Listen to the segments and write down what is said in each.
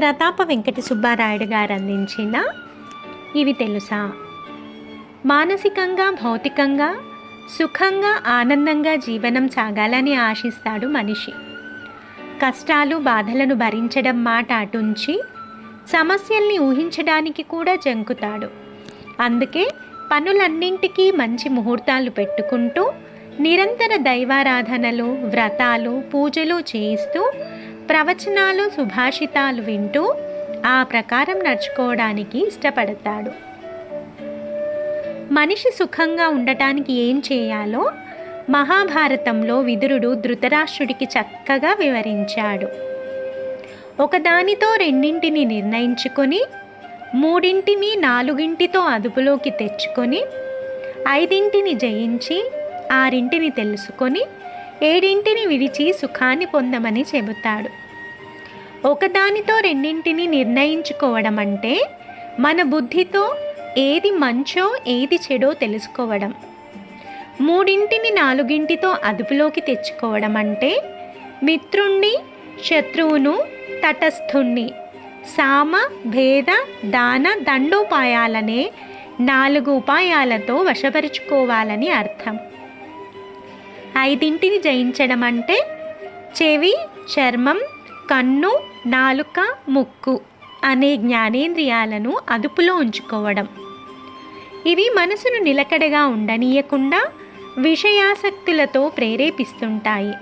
ప్రతాప వెంకట సుబ్బారాయుడు గారు అందించిన ఇవి తెలుసా? మానసికంగా భౌతికంగా సుఖంగా ఆనందంగా జీవనం సాగాలని ఆశిస్తాడు మనిషి. కష్టాలు బాధలను భరించడం మాట అటుంచి సమస్యల్ని ఊహించడానికి కూడా జంకుతాడు. అందుకే పనులన్నింటికీ మంచి ముహూర్తాలు పెట్టుకుంటూ నిరంతర దైవారాధనలు వ్రతాలు పూజలు చేయిస్తూ ప్రవచనాలు సుభాషితాలు వింటూ ఆ ప్రకారం నడుచుకోవడానికి ఇష్టపడతాడు. మనిషి సుఖంగా ఉండటానికి ఏం చేయాలో మహాభారతంలో విదురుడు ధృతరాష్ట్రుడికి చక్కగా వివరించాడు. ఒకదానితో రెండింటిని నిర్ణయించుకొని మూడింటిని నాలుగింటితో అదుపులోకి తెచ్చుకొని ఐదింటిని జయించి ఆరింటిని తెలుసుకొని ఏడింటిని విడిచి సుఖాన్ని పొందమని చెబుతాడు. ఒకదానితో రెండింటిని నిర్ణయించుకోవడం అంటే మన బుద్ధితో ఏది మంచో ఏది చెడో తెలుసుకోవడం. మూడింటిని నాలుగింటితో అదుపులోకి తెచ్చుకోవడం అంటే మిత్రుణ్ణి శత్రువును తటస్థుణ్ణి సామ భేద దాన దండోపాయాలనే నాలుగు ఉపాయాలతో వశపరుచుకోవాలని అర్థం. ఐదింటిని జయించడం అంటే చెవి చర్మం కన్ను నాలుక ముక్కు అనే జ్ఞానేంద్రియాలను అదుపులో ఉంచుకోవడం. ఇవి మనసును నిలకడగా ఉండనీయకుండా విషయాసక్తులతో ప్రేరేపిస్తుంటాయి.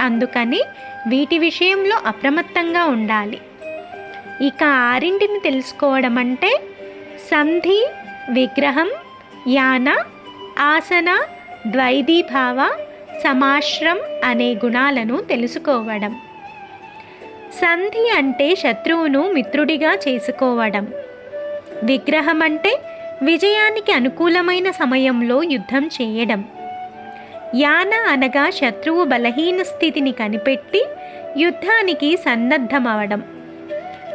అందుకని వీటి విషయంలో అప్రమత్తంగా ఉండాలి. ఇక ఆరింటిని తెలుసుకోవడం అంటే సంధి విగ్రహం యాన ఆసన ద్వైదీభావ సమాశ్రం అనే గుణాలను తెలుసుకోవడం. సంధి అంటే శత్రువును మిత్రుడిగా చేసుకోవడం. విగ్రహం అంటే విజయానికి అనుకూలమైన సమయంలో యుద్ధం చేయడం. యాన అనగా శత్రువు బలహీన స్థితిని కనిపెట్టి యుద్ధానికి సన్నద్ధమవడం.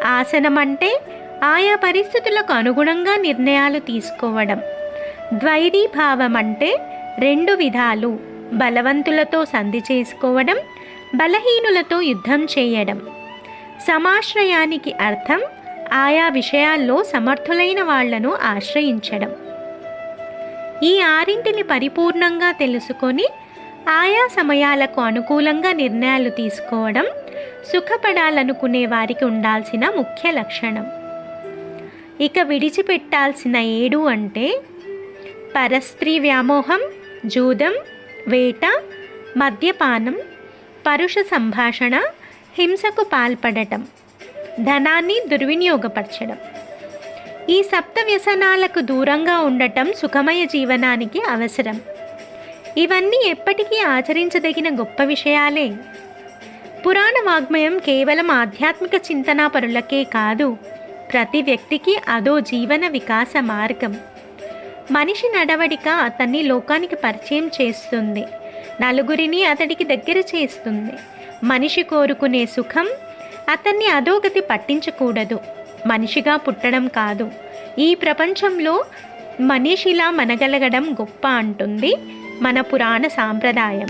ఆసనం అంటే ఆయా పరిస్థితులకు అనుగుణంగా నిర్ణయాలు తీసుకోవడం. ద్వైరీభావం అంటే రెండు విధాలు బలవంతులతో సంధి చేసుకోవడం బలహీనులతో యుద్ధం చేయడం. సమాశ్రయానికి అర్థం ఆయా విషయాల్లో సమర్థులైన వాళ్ళను ఆశ్రయించడం. ఈ ఆరింటిని పరిపూర్ణంగా తెలుసుకొని ఆయా సమయాలకు అనుకూలంగా నిర్ణయాలు తీసుకోవడం సుఖపడాలనుకునే వారికి ఉండాల్సిన ముఖ్య లక్షణం. ఇక విడిచిపెట్టాల్సిన ఏడు అంటే పరస్త్రీ వ్యామోహం జూదం వేట మద్యపానం పరుష సంభాషణ హింసకు పాల్పడటం ధనాన్ని దుర్వినియోగపరచడం. ఈ సప్త వ్యసనాలకు దూరంగా ఉండటం సుఖమయ జీవనానికి అవసరం. ఇవన్నీ ఎప్పటికీ ఆచరించదగిన గొప్ప విషయాలే. పురాణ వాగ్మయం కేవలం ఆధ్యాత్మిక చింతనా పరులకే కాదు ప్రతి వ్యక్తికి అదో జీవన వికాస మార్గం. మనిషి నడవడిక అతన్ని లోకానికి పరిచయం చేస్తుంది నలుగురిని అతడికి దగ్గర చేస్తుంది. మనిషి కోరుకునే సుఖం అతన్ని అధోగతి పట్టించకూడదు. మనిషిగా పుట్టడం కాదు. ఈ ప్రపంచంలో మనిషిలా మనగలగడం గొప్ప అంటుంది మన పురాణ సాంప్రదాయం.